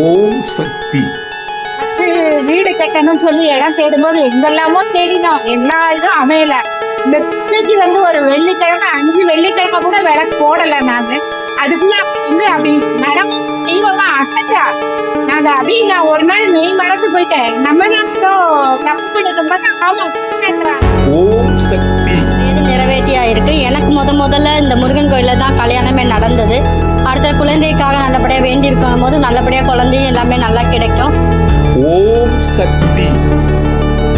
ஓம் சக்தி. வீடு கட்டணும்னு சொல்லி இடம் தேடும்போது எங்கெல்லாமோ தேடினோம். எல்லா இதுவும் அமையல. இந்த பிச்சைக்கு வந்து ஒரு வெள்ளிக்கிழமை அஞ்சு வெள்ளிக்கிழமை கூட விளக்கு போடல நாங்க அதுக்குள்ள வந்து அப்படி நடம் தெய்வமா அசைச்சா. நாங்க அப்படி நான் ஒரு நாள் மெய் மறந்து போயிட்டேன் நம்ம தான் ஏதோ தப்பு பண்ணிட்டு போது ஆமா கேக்குறாங்க. ஓம் சக்தி. இது நிறைவேற்றி ஆயிருக்கு எனக்கு முத முதல்ல இந்த முருகன் கோயிலில் தான் கல்யாணமே நடந்தது. குழந்தைக்காக நல்லபடியாக வேண்டியிருக்கும் போது நல்லபடியாக குழந்தையும் எல்லாமே நல்லா கிடைக்கும். ஓம் சக்தி.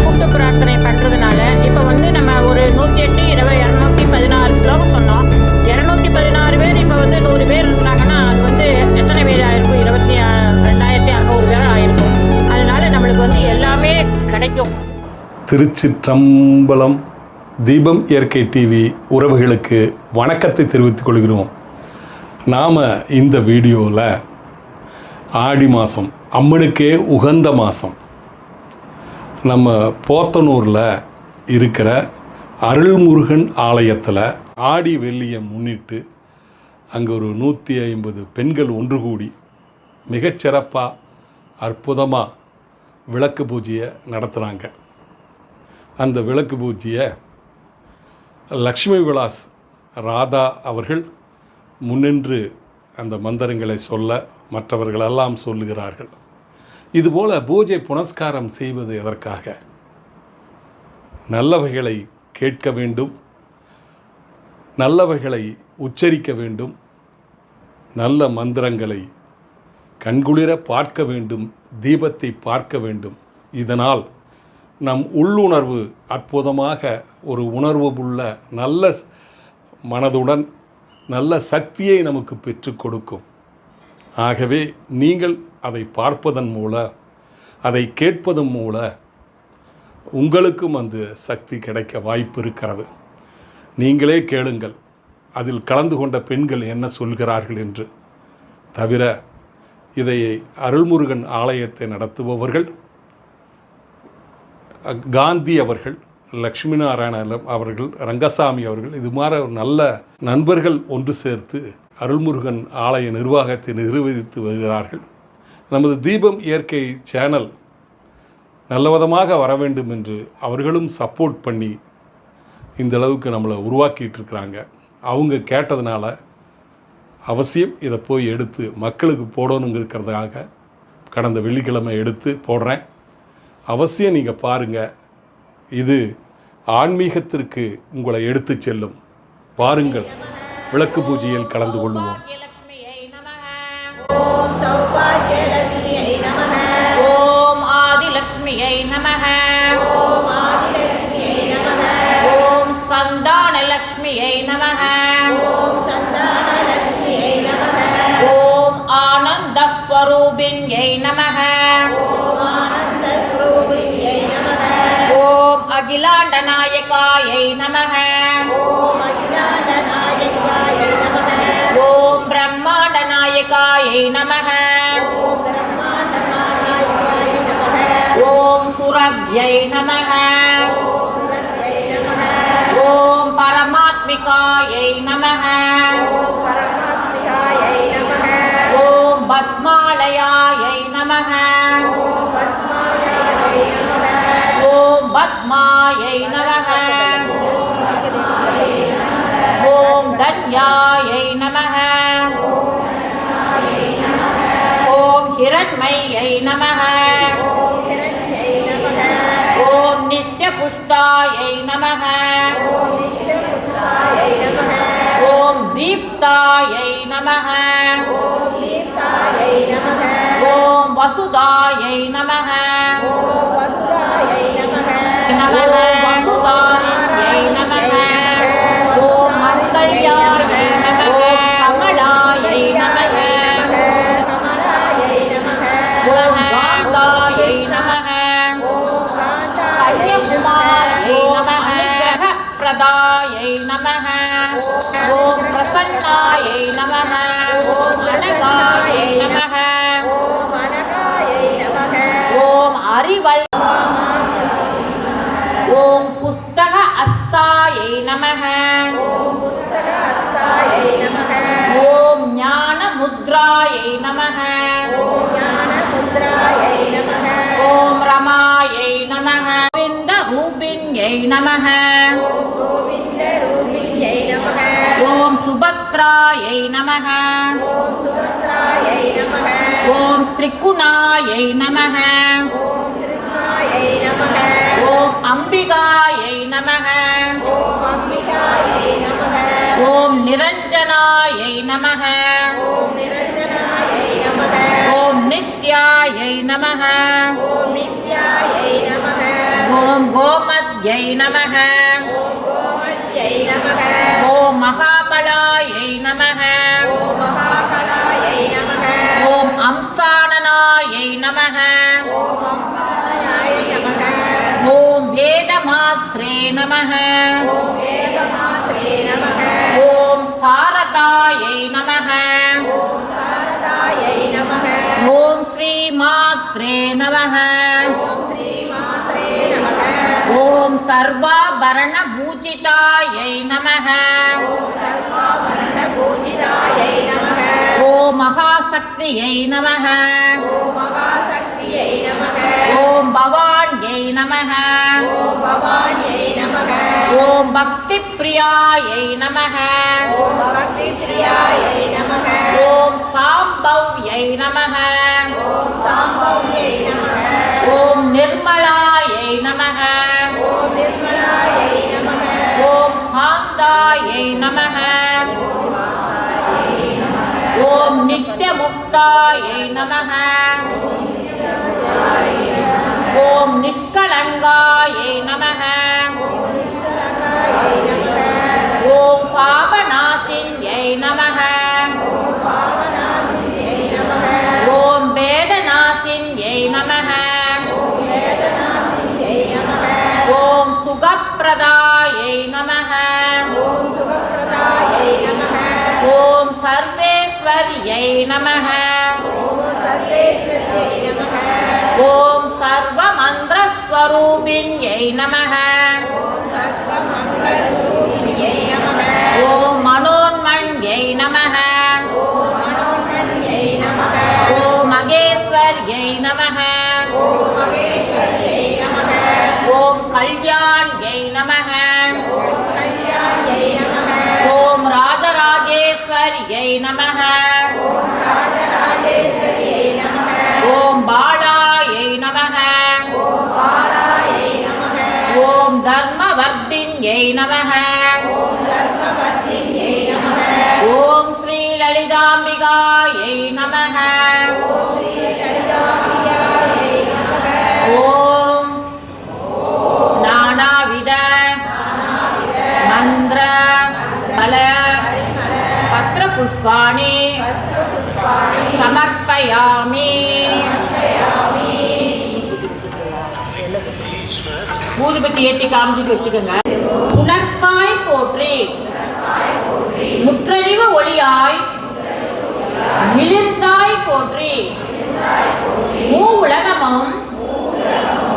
கூட்டு பிரார்த்தனை பண்றதுனால இப்போ வந்து நம்ம ஒரு நூற்றி எட்டு இருபது இரநூத்தி பதினாறு ஸ்லோகம் சொன்னோம். இரநூத்தி பதினாறு பேர் இப்போ வந்து நூறு பேர் இருந்தாங்கன்னா அது வந்து எத்தனை பேர் ஆயிருக்கும் இருபத்தி ரெண்டாயிரத்தி அறநூறு பேர் ஆயிருக்கும் அதனால நம்மளுக்கு வந்து எல்லாமே கிடைக்கும். திருச்சிற்றம்பலம் தீபம் இயற்கை டிவி உறவுகளுக்கு வணக்கத்தை தெரிவித்துக் கொள்கிறோம். நாம் இந்த வீடியோவில் ஆடி மாதம் அம்மனுக்கே உகந்த மாதம் நம்ம போத்தனூரில் இருக்கிற அருள்முருகன் ஆலயத்தில் ஆடி வெள்ளியை முன்னிட்டு அங்கே ஒரு நூற்றி ஐம்பது பெண்கள் ஒன்று கூடி மிகச்சிறப்பாக அற்புதமாக விளக்கு பூஜையை நடத்துகிறாங்க அந்த விளக்கு பூஜையை லக்ஷ்மி விலாஸ் ராதா அவர்கள் முன்னின்று அந்த மந்திரங்களை சொல்ல மற்றவர்களெல்லாம் சொல்லுகிறார்கள். இதுபோல பூஜை புனஸ்காரம் செய்வது எதற்காக? நல்லவைகளை கேட்க வேண்டும் நல்லவைகளை உச்சரிக்க வேண்டும் நல்ல மந்திரங்களை கண்குளிர பார்க்க வேண்டும் தீபத்தை பார்க்க வேண்டும். இதனால் நம் உள்ளுணர்வு அற்புதமாக ஒரு உணர்வு உள்ள நல்ல மனதுடன் நல்ல சக்தியை நமக்கு பெற்றுக் கொடுக்கும். ஆகவே நீங்கள் அதை பார்ப்பதன் மூலம் அதை கேட்பதன் மூலம் உங்களுக்கும் அந்த சக்தி கிடைக்க வாய்ப்பு இருக்கிறது. நீங்களே கேளுங்கள் அதில் கலந்து கொண்ட பெண்கள் என்ன சொல்கிறார்கள் என்று. தவிர இதை அருள்முருகன் ஆலயத்தை நடத்துபவர்கள் காந்தி அவர்கள் லக்ஷ்மி நாராயண அவர்கள் ரங்கசாமி அவர்கள் இது மாதிரி ஒரு நல்ல நண்பர்கள் ஒன்று சேர்த்து அருள்முருகன் ஆலய நிர்வாகத்தை நிர்வகித்து வருகிறார்கள். நமது தீபம் இயற்கை சேனல் நல்லவிதமாக வர வேண்டும் என்று அவர்களும் சப்போர்ட் பண்ணி இந்த அளவுக்கு நம்மளை உருவாக்கிட்டு இருக்கிறாங்க. அவங்க கேட்டதுனால அவசியம் இதை போய் எடுத்து மக்களுக்கு போடணுங்கிறதுக்காக கடந்த வெள்ளிக்கிழமை எடுத்து போடுறேன். அவசியம் நீங்கள் பாருங்கள் இது ஆன்மீகத்திற்கு உங்களை எடுத்துச் செல்லும். பாருங்கள் விளக்கு பூஜையில் கலந்து கொள்வோம் அகிலாண்டநாயகாயை நமக. ஓம் அகிலாண்டநாயகாயை நமக. ஓம் பிரம்மாண்டநாயகாயை நமக. ஓம் சுரவ்யை நமக. ஓம் பரமாத்மிகாயை நமக. ஓம் பத்மாலயாயை நமக. ஓம் ஓம் பத்மாயை நமக. ஓம் தன்யாயை நமக. ஓம் ஹிரண்மையை நமக. ஓம் நித்ய நமக. நமக ஓம் தீப்தாயை நமக. ஓம் வசுதாயை நமக. ஓம் நமக ஓம் பிரசன்னாயை நமக ஓம் அனகாயை நமக ஓம் அறிவல் ஓம் புஸ்தக அஸ்தாயை நமக ஓம் ஞான முத்ராயை நமக ஓம் ரமாயை நமக கோவிந்த ரூபிண்யை நமக ஓம் சுபத்ராயை நமக ஓம் திரிகுணாயை நமக ஓம் அம்பிகாயை நமக ஓம் அம்பிகாயை நமக ஓம் நிரஞ்சனாயை நமக ஓம் நிரஞ்சனாயை நமக ஓம் நித்யாயை நமக ஓம் நித்யாயை நமக ஓம் கோமத்யை நமக ஓம் கோமத்யை நமக ஓம் மகாபலாயை நமக ஓம் மகாகலாயை நமக ஓம் அம்சானனாயை நமக ஓம் அம்பாலயாய நமக ஓம் வேதமாத்ரே நமக ஓம் வேதமாத்ரே நமக ஓம் சாரதாயை நமக ஓம் சாரதாயை நமக ஓம் ஸ்ரீ மாத்ரே நமக ஓம் சர்வாபரண பூஜிதாயை நமக. ஓ மகாசக்தியை நமக. ஓம் மகாசக்தியை நமக ஓம் பவான்யை நமக. ஓம் பவானியை நமக. ஓம் பக்தி பிரியாயை நமக ஓம் நமக ஓம் சாம்பவ்யை நமக. ஓம் சாம்பவ்யை நமக. ஓம் சாந்தாயை நமக. ஓம் நித்யமுக்தாயை நமக. ஓம் நமக ஓம் சர்வ நமக ஓம் சர்வமந்திரஸ்வரூபிண்யை நமக ஓம் மனோன்மண்யை நமக ஓம் மகேஸ்வர்யை நமக ஓம் கல்யாண்யை நமக ஓம் ராஜராஜே நமக ராஜராஜேஸ்வரியை நமக. ஓம் ராஜராஜேஸ்வரியை நமக ஓம் பாலாயை நமக. ஓம் பாலாயை நமக ஓம் தர்மவர்த்தின்யை ஓம் ஓம் ஸ்ரீ லலிதாம்பிகாயை நமக. ஓம் ஸ்ரீ லலிதாம்பிகாயை நமக. ஓம் நானாவித மந்திர பல புஷ்பாணி சமர்ப்பயாமி ஊதுபத்தி ஏற்றி காமிச்சு வச்சுக்கோங்க. உனக்காய் போற்றி. முற்றறிவு ஒளியாய் மிளிர்ந்தாய் போற்றி. மூ உலகமும்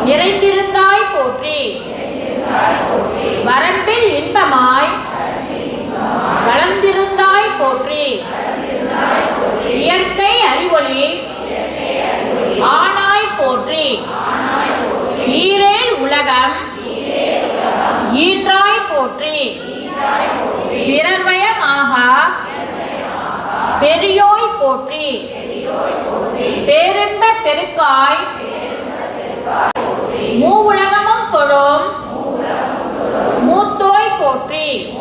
நிறைந்திருந்தாய் போற்றி. வரம்பில் இன்பமாய் போற்றி. இயற்கை அறிவொளி. ஆனாய் போற்றி. ஈரேல் உலகம். ஈன்றாய் போற்றி. பிறர்வயமாக. பெரியோய் போற்றி. பேரின்ப பெருக்காய். மூ உலகமும் தொழும். மூத்தோய் போற்றி.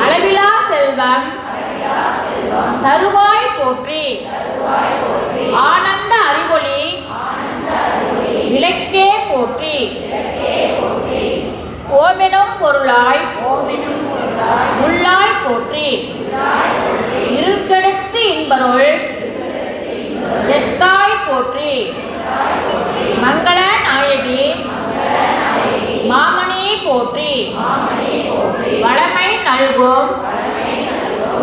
அளவிலா செல்வம். தருவாய் போற்றி. ஆனந்த அறிவொளி. விளக்கே போற்றி. ஓமெனும் பொருளாய். உள்ளாய் போற்றி. இருக்கெடுத்து இன்பருள். எத்தாய் போற்றி. மங்கள நாயகி. மாமணி போற்றி. வளமை நல்கும்.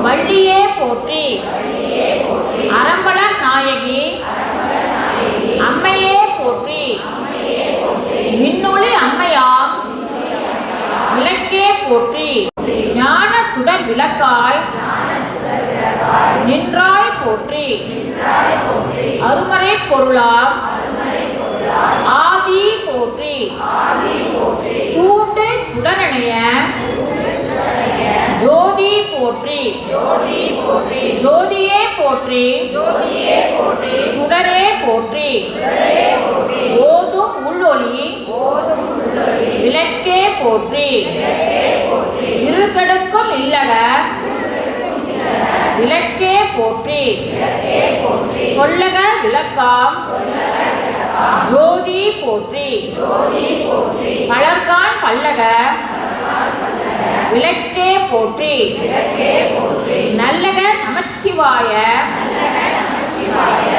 வள்ளியே போற்றி. அறம்பல நாயகி அம்மையே போற்றி. மின்னொளி அம்மையாம் விளக்கே போற்றி. ஞான சுடர் விளக்காய் நின்றாய் போற்றி. அருமறை பொருளாம் ஆதி போற்றி. தூண்டு சுடரணைய ஜோதி போற்றி. ஜோதியே போற்றி. சுடரே போற்றி. ஓதும் உள்ளொளி. விளக்கே போற்றி. இருக்கடுக்கும் இல்லக விளக்கே போற்றி. சொல்லக விளக்காம். ஜோதி போற்றி. பலர்கான் பல்லக. விளக்கே போற்றி. நல்லக நமச்சிவாய.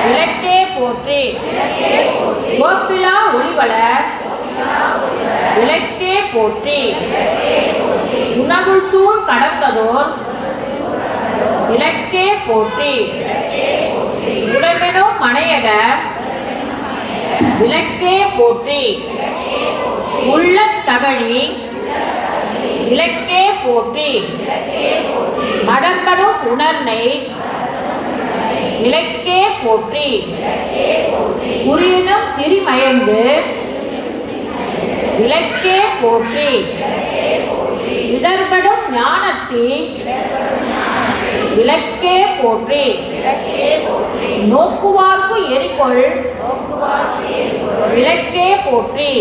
விளக்கே போற்றி. கோப்பிலா ஒளிவள. விளக்கே போற்றி. உணவுள் சூழ் கடந்ததோர். விளக்கே போற்றி. உடமெனும் மனையக விளக்கே போற்றி. உள்ள தகழி. இலக்கே போற்றி. மடங்களும் உணர்னை இலக்கே போற்றி. குறியினும் திரிமயந்து. இலக்கே போற்றி. இடர்படும் ஞானத்தி. இலக்கே போற்றி. நோக்குவார்க்கு எரிகொள் விளக்கே போற்றி.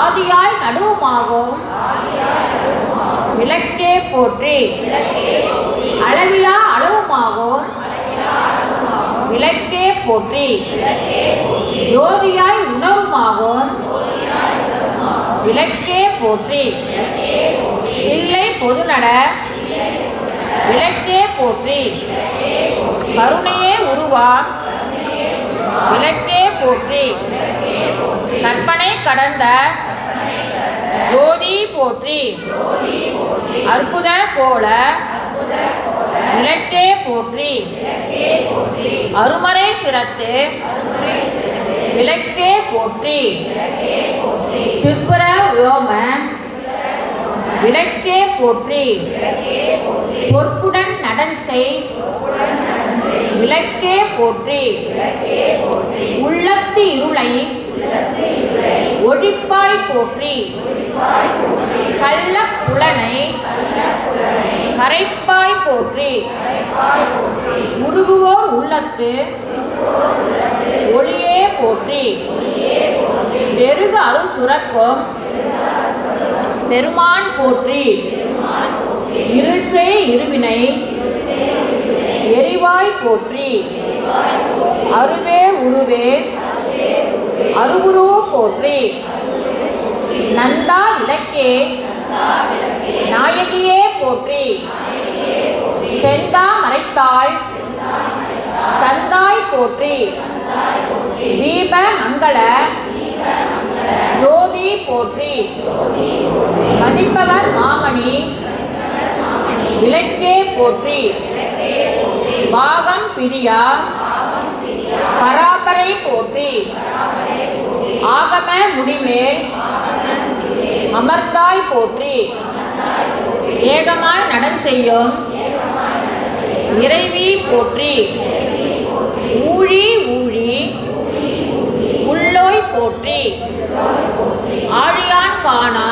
ஆதியாய் நடுவுமாகும். விளக்கே போற்றி. அளவிலா அளவுமாகும். விளக்கே போற்றி. ஜோதியாய் உணவுமாகும். விளக்கே போற்றி. இல்லை பொதுநட. விளக்கே போற்றி. கருணையே உருவா விளக்கே போற்றி. கற்பனை கடந்த. ஜோதி போற்றி. அற்புத கோல விளக்கே போற்றி. அருமறை சிரத்து விளக்கே போற்றி. சிற்பர யோம விளக்கே போற்றி. பொற்புடன் நடஞ்சை விளக்கே போற்றி. உள்ளத்து இருளை ஒழிப்பாய் போற்றி. கள்ள புலனை கரைப்பாய் போற்றி. முருகுவோர் உள்ளத்து ஒளியே போற்றி. பெருகு அருள் சுரக்கும் பெருமான் போற்றி. இருற்றே இருவினை எரிவாய் போற்றி. அருவே உருவே அருவுருவோ போற்றி. நந்தா விளக்கே நாயகியே போற்றி. செந்தா மறைத்தாள் தந்தாய் போற்றி. தீப மங்கள ஜோதி போற்றி. மதிப்பவர் மாமணி விளக்கே போற்றி. பாகம் பிரியா பராபரை போற்றி. ஆகம முடிமேல் அமர்த்தாய் போற்றி. ஏகமாய் நடன் செய்யும் இறைவி போற்றி. ஊழி ஊழி உள்ளோய் போற்றி. ஆழியான் காணா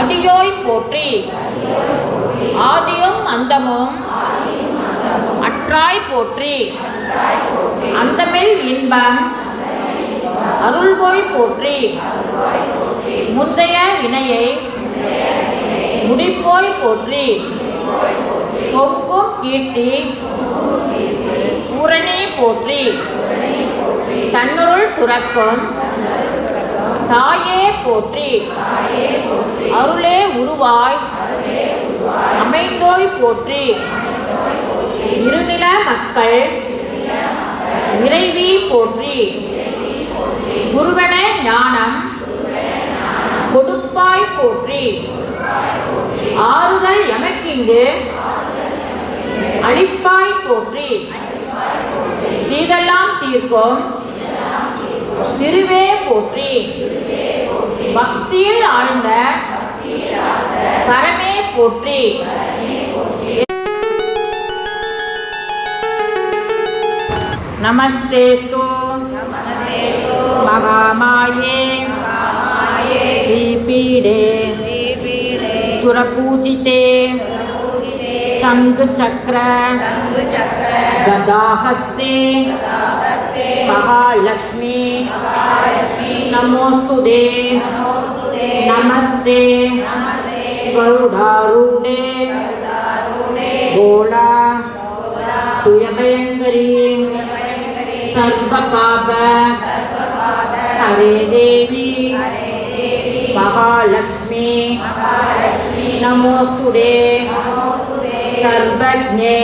அடியோய் போற்றி. ஆதியும் அந்தமும் அற்றாய் போற்றி. அந்தமில் இன்பம் அருள்போய் போற்றி. முந்தைய வினையை முடிப்போய் போற்றி. கொக்கும் கீர்த்தி பூரணி போற்றி. தன்னுருள் சுரக்கும் தாயே போற்றி. அருளே உருவாய் அமைந்தோய் போற்றி. இருநில மக்கள் இறைவி போற்றி. குருவன ஞானம் குருவாய் போற்றி. ஆறுதல் எமக்கிங்கு. அழிப்பாய் போற்றி. இதெல்லாம் தீர்க்கும். திருவே போற்றி. பக்தியில் ஆழ்ந்த பரமே போற்றி. நமஸ்தே மகாமாயே श्रीपीडे सुरपूजिते शङ्खचक्र गदाहस्ते महालक्ष्मी नमोऽस्तु ते नमस्ते गरुडारूढे गोला सुयभयङ्करी सर्वपाप हरे देवी महालक्ष्मी। नमोऽस्तु ते सर्वज्ञे।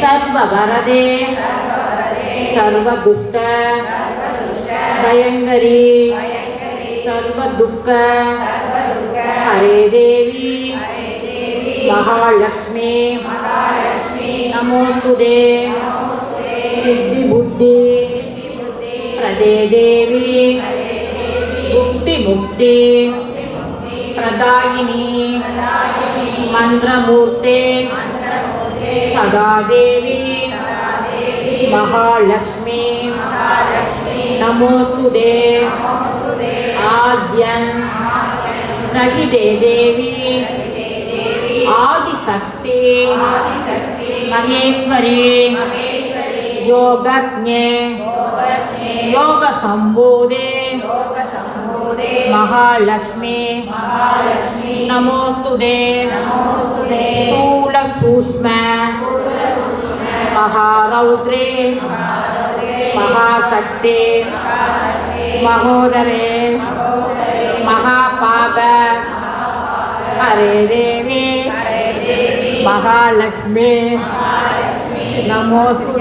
सर्ववरदे। सर्वदुष्ट। भयङ्करी सर्वदुःख। हरे देवी। महालक्ष्मी। नमोऽस्तु ते सिद्धिबुद्धि। प्रदे देवी। मुक्तिमुक्ति प्रदायिनी मन्त्रमूर्ते सदा देवी महालक्ष्मी नमोऽस्तु ते आद्यन् प्रगिदे देवी आदिशक्ति, महेश्वरी, योगज्ञे, योगसम्बोधे महालक्ष्मी। नमोऽस्तु ते स्थूलसूक्ष्म। महारौद्रे। महाशक्ते। महोदरे। महापाप हरे देवी। महालक्ष्मी। नमोऽस्तु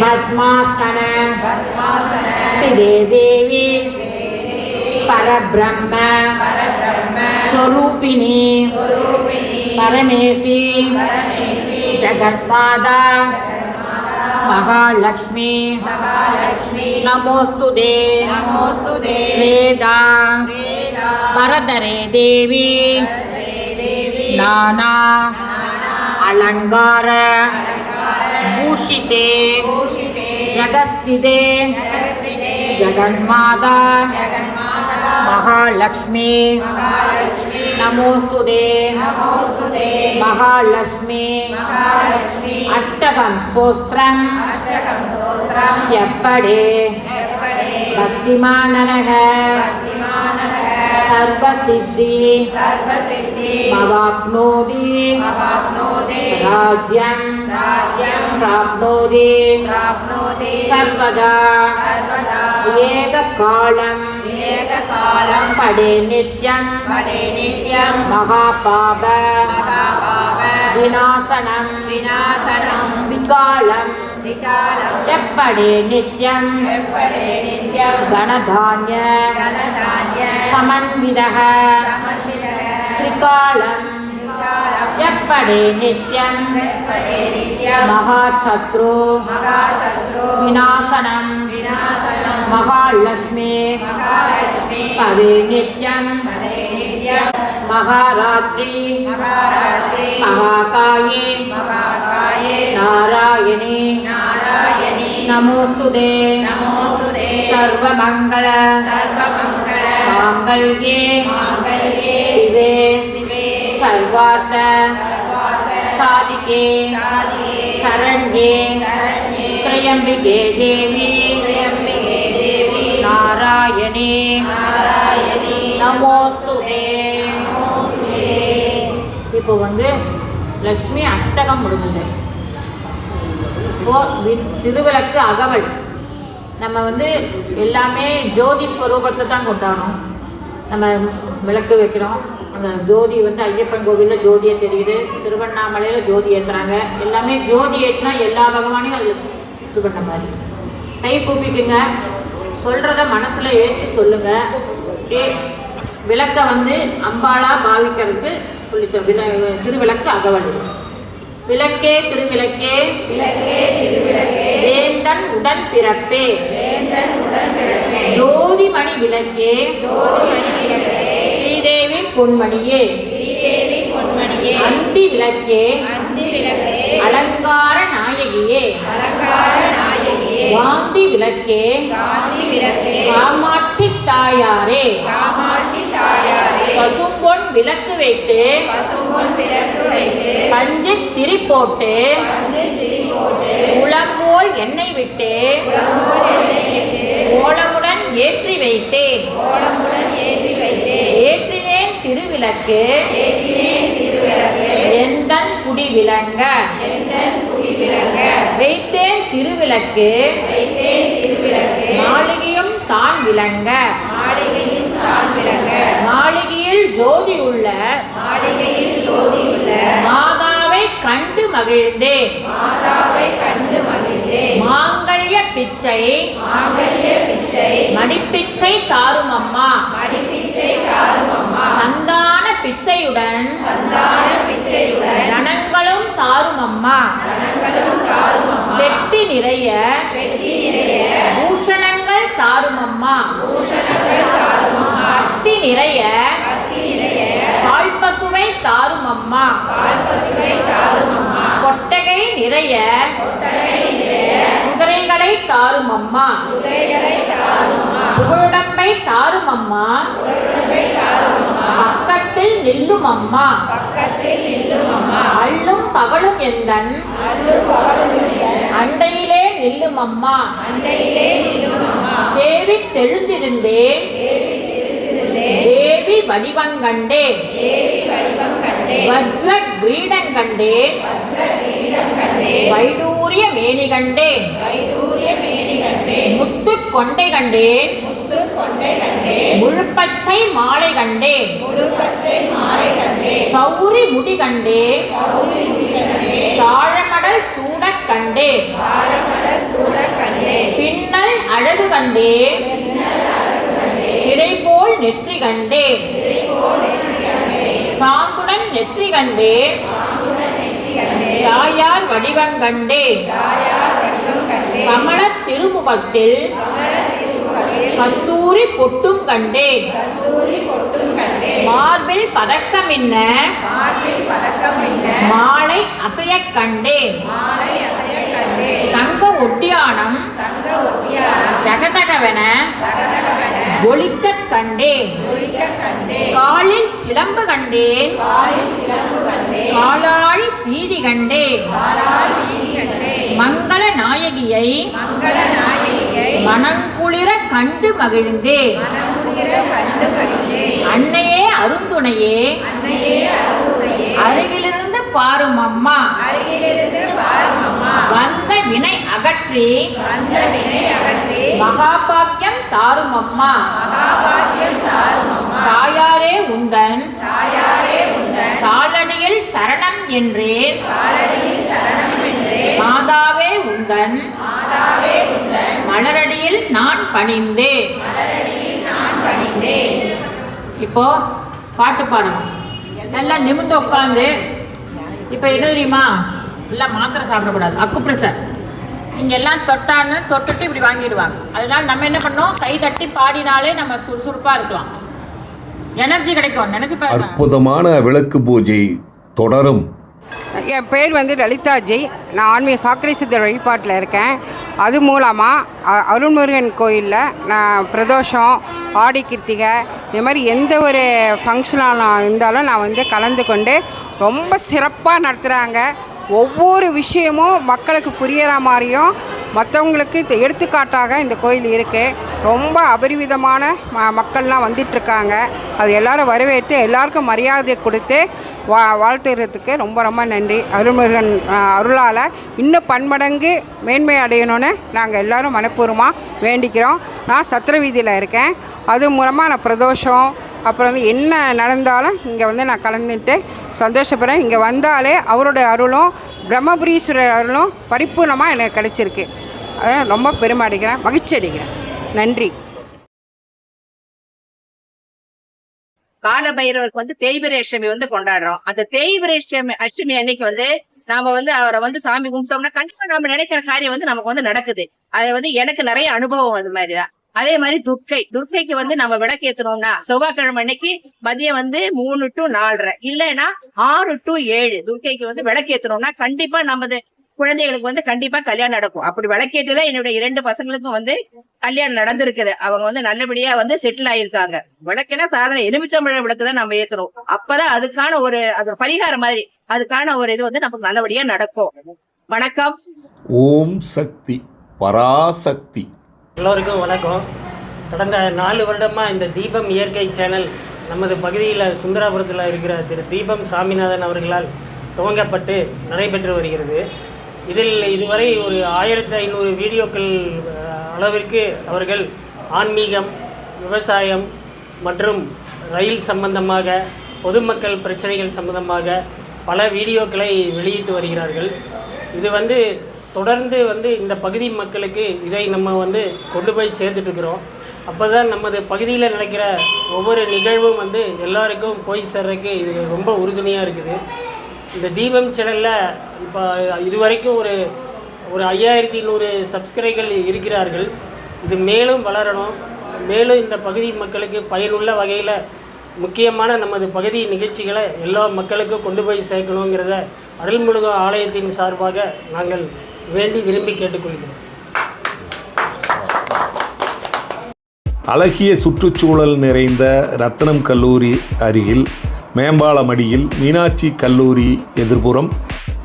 भस्मास्तन स्थिते देवी। పరబ్రహ్మ స్వరూపిణి పరమేశి జగన్మాదా మహాలక్ష్మి నమోస్తు వేదా వరదరే దేవి నానా అలంకార భూషితే జగస్తిదే జగన్మాదా మహాలక్ష్మి. నమోస్తు మహాలక్ష్మి. అష్టకం సోస్త్రం ఎప్పడే. భక్తిమాననగ. సర్వసిద్ధి. మవాప్నోతి రాజ్యం. ప్రాప్నోతి సర్వదా. ఏకకాలం. ఏకకాలం. పడే నిత్యం. పడే నిత్యం. మహాపాప. మహాపాప. వినాశనం. వినాశనం. వికాలం. వికాలం. ఎప్పడే నిత్యం. ఎప్పడే నిత్యం. గణధాన్య గణధాన్య సమన్విత. సమన్విత. త్రికాలం. ఎప్పడే నిత్యం. ఎప్పడే నిత్యం. మహాశత్రు. మహాశత్రు. వినాశనం. महालक्ष्मी। पदे नित्यं महारात्रि। महाकाये। नारायणी। नमोऽस्तु ते। सर्वमङ्गल। माङ्गल्ये शिवे। सर्वार्थ। साधिके। शरण्ये। त्र्यम्बिके देवी। नारायणी நமோஸ்து இப்போ வந்து லக்ஷ்மி அஷ்டகம் முடிஞ்சது இப்போ வி- திருவிளக்கு அகவல் நம்ம வந்து எல்லாமே ஜோதி ஸ்வரூபத்தை தான் கொண்டாடணும் நம்ம விளக்கு வைக்கிறோம் அந்த ஜோதி வந்து ஐயப்பன் கோவிலில் ஜோதியை தெரியுது திருவண்ணாமலையில் ஜோதி ஏற்றுறாங்க எல்லாமே ஜோதி ஏற்றினா எல்லா பகவானையும் அது இது பண்ண மாதிரி கை கூப்பிக்குங்க சொல்கிறத மனசில் ஏற்றி சொல்லுங்கள் அப்படியே விளக்கை வந்து அம்பாளா பாவிக்கிறதுக்கு சொல்லித்த விள திருவிளக்கு அகவல். விளக்கே திருவிளக்கே. வேந்தன் உடன் பிறப்பே. ஜோதிமணி விளக்கே. ஸ்ரீதேவி பொன்மணியே. அந்தி விளக்கே. நாயகி நாயகியே அலங்கார நாயகியே. காந்தி விளக்கே காமாட்சி தாயாரே. காமாட்சி தாயாரே. பசும்பொன் விளக்கு வைத்து. பசும்பொன் விளக்கு வைத்து. பஞ்சு திரி போட்டு. வந்து திரி போட்டு. உளம்போல் எண்ணெய் விட்டு. உலகோடு எண்ணெய் விட்டு. கோலமுடன் ஏற்றி வைத்தேன். கோலமுடன் ஏற்றி வைத்தேன். ஏற்றினேன் திருவிளக்கு. ஏற்றினேன் எந்தன் குடி விளங்க. வைத்தேன் திருவிளக்கு. மாளிகையும் தான் விளங்க. மாளிகையில் ஜோதி உள்ள. மாதாவை கண்டு மகிழ்ந்தேன். மாங்கல்ய பிச்சை. மடிப்பிச்சை தாரும் அம்மா மடிப்பிச்சை தாரும் அம்மா பிச்சையுடன் தனங்களும் தாரும் அம்மா வெட்டி நிறைய பூஷணங்கள் தாரும் அம்மா கத்தி நிறைய கத்தி நிறைய பால் பசுவை தாரும் அம்மா கொட்டகை நிறைய குதிரைகளை தாரும் அம்மா புகழுடம்பை தாரும் அம்மா பக்கத்தில் நில்லும் அம்மா அள்ளும் பகலும் எந்தன். அண்டையிலே நில்லும் அம்மா தேவி தெழுந்திருந்தேன். தேவி திருந்திருந்தேன் வடிவம் வஜ்ர கிரீடம் வைடூரிய மேனி கண்டே வைடூரிய மேனி முத்து கொண்டை கண்டேன். முழுப்பச்சை மாலை கண்டேன். சௌரி முடி கண்டேன். தாழமடல் சூடக் கண்டேன். பின்னல் அழகு கண்டேன். திரை போல் நெற்றி கண்டேன். சாந்துடன் நெற்றி கண்டேன். தாயார் வடிவம் கண்டேன் தாயார் வடிவம் கண்டேன் கமல திருமுகத்தில் கஸ்தூரி பொட்டும் கண்டேன். மார்பில் பதக்கம் என்ன? மாலை அசைய கண்டேன். தங்க ஒட்டியானம் தகதகவென ஒழிக்க கண்டேன். காலில் சிலம்பு கண்டேன். காலில் சிலம்பு கண்டேன். மங்கள நாயகியை மனங்குளிர கண்டு மகிழ்ந்தேன் அன்னையே அருந்துணையே. அருகிலிருந்து பாரும் அம்மா. வந்த வினை அகற்றி. மகாபாக்கியம் தாரும் அம்மா. தாயாரே உந்தன். தாயாரே உந்தன். காலடியில் சரணம் என்றேன். காலடியில் சரணம் என்றேன் மாதாவே உந்தன். மலரடியில் நான் பணிந்தேன். இப்போ பாட்டு பாடணும். எல்லாம் நிமித்து உட்காந்து இப்போ என்ன தெரியுமா? எல்லாம் மாத்திரை சாப்பிடக்கூடாது. அக்கு ப்ரெஷர் இங்கே எல்லாம் தொட்டான்னு தொட்டுட்டு இப்படி வாங்கிடுவாங்க. அதனால் நம்ம என்ன பண்ணோம்? கை தட்டி பாடினாலே நம்ம சுறுசுறுப்பாக இருக்கலாம். எனர்ஜி கிடைக்கும். நினச்சி அற்புதமான விளக்கு பூஜை தொடரும். என் பேர் வந்து லலிதாஜி. நான் ஆன்மீக சாக்கடை சித்தர் வழிபாட்டில் இருக்கேன். அது மூலமாக அருள்முருகன் கோயிலில் நான் பிரதோஷம் ஆடி கிருத்திகை இது மாதிரி எந்த ஒரு ஃபங்க்ஷனாக இருந்தாலும் நான் வந்து கலந்து கொண்டு ரொம்ப சிறப்பாக நடத்துகிறாங்க ஒவ்வொரு விஷயமும் மக்களுக்கு புரியற மாதிரியும் மற்றவங்களுக்கு எடுத்துக்காட்டாக இந்த கோயில் இருக்குது ரொம்ப அபரிவிதமான ம மக்கள்லாம் வந்துட்டுருக்காங்க அது எல்லாரும் வரவேற்று எல்லாருக்கும் மரியாதை கொடுத்து வா வாழ்த்துறதுக்கு ரொம்ப ரொம்ப நன்றி. அருள்முருகன் அருளால் இன்னும் பன்மடங்கு மேன்மை அடையணும்னு நாங்கள் எல்லோரும் மனப்பூர்வமாக வேண்டிக்கிறோம். நான் சத்திர வீதியில் இருக்கேன். அது மூலமாக நான் பிரதோஷம் அப்புறம் வந்து என்ன நடந்தாலும் இங்கே வந்து நான் கலந்துட்டு சந்தோஷப்படுறேன். இங்கே வந்தாலே அவருடைய அருளும் பிரம்மபுரீஸ்வரர் அருளும் பரிபூர்ணமாக எனக்கு கிடச்சிருக்கு. ரொம்ப பெருமை அடைக்கிறேன் மகிழ்ச்சி அடைக்கிறேன் நன்றி. காலபைரவருக்கு வந்து தேய்பிரை அஷ்டமி வந்து கொண்டாடுறோம். அந்த தேய்பிரை அஷ்டமி அஷ்டமி அன்னைக்கு வந்து நாம வந்து அவரை வந்து சாமி கும்பிட்டோம்னா கண்டிப்பா நம்ம நினைக்கிற காரியம் வந்து நமக்கு வந்து நடக்குது. அது வந்து எனக்கு நிறைய அனுபவம் அது மாதிரிதான் அதே மாதிரி துர்க்கை. துர்க்கைக்கு வந்து நம்ம விளக்கேத்தணும்னா செவ்வாய்க்கிழமை அன்னைக்கு மதியம் வந்து மூணு டு நாலரை. இல்லைன்னா ஆறு டு ஏழு துர்க்கைக்கு வந்து விளக்கேத்தணும்னா கண்டிப்பா நமது குழந்தைகளுக்கு வந்து கண்டிப்பா கல்யாணம் நடக்கும். அப்படி விளக்கேட்டுதான் என்னுடைய இரண்டு பசங்களுக்கும் வந்து கல்யாணம் நடந்திருக்குது. அவங்க வந்து நல்லபடியா வந்து செட்டில் ஆயிருக்காங்க. விளக்குனா சாதாரண எலுமிச்சம்பழம் விளக்கு தான் நம்ம ஏத்துறோம். அப்பதான் அதுக்கான ஒரு அது பரிகாரம் மாதிரி அதுக்கான ஒரு இது வந்து நமக்கு நல்லபடியா நடக்கும். வணக்கம். ஓம் சக்தி பராசக்தி. எல்லோருக்கும் வணக்கம். கடந்த நாலு வருடமாக இந்த தீபம் இயற்கை சேனல் நமது பகுதியில் சுந்தராபுரத்தில் இருக்கிற திரு தீபம் சாமிநாதன் அவர்களால் துவங்கப்பட்டு நடைபெற்று வருகிறது. இதில் இதுவரை ஒரு ஆயிரத்தி ஐநூறு வீடியோக்கள் அளவிற்கு அவர்கள் ஆன்மீகம் விவசாயம் மற்றும் ரயில் சம்பந்தமாக பொதுமக்கள் பிரச்சனைகள் சம்பந்தமாக பல வீடியோக்களை வெளியிட்டு வருகிறார்கள். இது வந்து தொடர்ந்து வந்து இந்த பகுதி மக்களுக்கு இதை நம்ம வந்து கொண்டு போய் சேர்த்துட்டு இருக்கிறோம் அப்போ தான் நமது பகுதியில் நடக்கிற ஒவ்வொரு நிகழ்வும் வந்து எல்லாருக்கும் போய் சேர்றதுக்கு இது ரொம்ப உறுதுணையாக இருக்குது. இந்த தீபம் சேனலில் இப்போ இதுவரைக்கும் ஒரு ஒரு ஐயாயிரத்தி நூறு சப்ஸ்கிரைபர்கள் இருக்கிறார்கள். இது மேலும் வளரணும். மேலும் இந்த பகுதி மக்களுக்கு பயனுள்ள வகையில் முக்கியமான நமது பகுதி நிகழ்ச்சிகளை எல்லா மக்களுக்கும் கொண்டு போய் சேர்க்கணுங்கிறத அருள்முருக ஆலயத்தின் சார்பாக நாங்கள் வேண்டி விரும்பி கேட்டுக்கொள்கிறோம். அழகிய சுற்றுச்சூழல் நிறைந்த ரத்னம் கல்லூரி அருகில் மேம்பாலமடியில் மீனாட்சி கல்லூரி எதிர்ப்புறம்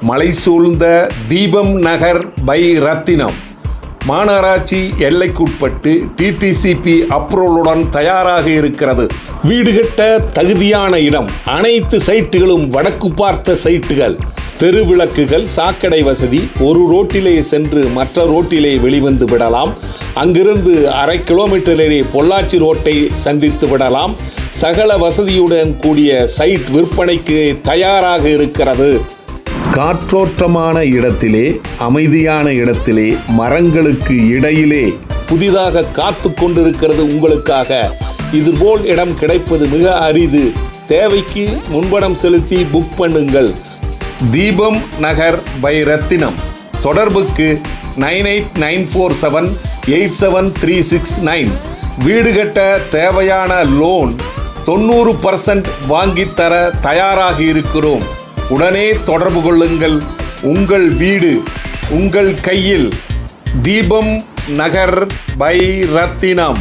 மலை சூழ்ந்த தீபம் நகர் பை ரத்தினம். மாநகராட்சி எல்லைக்குட்பட்டு டிடிசிபி அப்ரூவலுடன் தயாராக இருக்கிறது. வீடு கட்ட தகுதியான இடம். அனைத்து சைட்டுகளும் வடக்கு பார்த்த சைட்டுகள். தெருவிளக்குகள் சாக்கடை வசதி ஒரு ரோட்டிலே சென்று மற்ற ரோட்டிலே வெளிவந்து விடலாம். அங்கிருந்து அரை கிலோமீட்டரிலே பொள்ளாச்சி ரோட்டை சந்தித்து விடலாம். சகல வசதியுடன் கூடிய சைட் விற்பனைக்கு தயாராக இருக்கிறது. காற்றோட்டமான இடத்திலே அமைதியான இடத்திலே மரங்களுக்கு இடையிலே. புதிதாக காத்து கொண்டிருக்கிறது உங்களுக்காக. இதுபோல் இடம் கிடைப்பது மிக அரிது. தேவைக்கு முன்பணம் செலுத்தி புக் பண்ணுங்கள். தீபம் நகர் பை ரத்தினம். தொடர்புக்கு nine eight nine four seven eight seven three six nine. வீடு கட்ட தேவையான லோன் தொண்ணூறு பர்சன்ட் வாங்கித்தர தயாராக இருக்கிறோம். உடனே தொடர்பு கொள்ளுங்கள். உங்கள் வீடு உங்கள் கையில் தீபம் நகர் பை ரத்தினம்.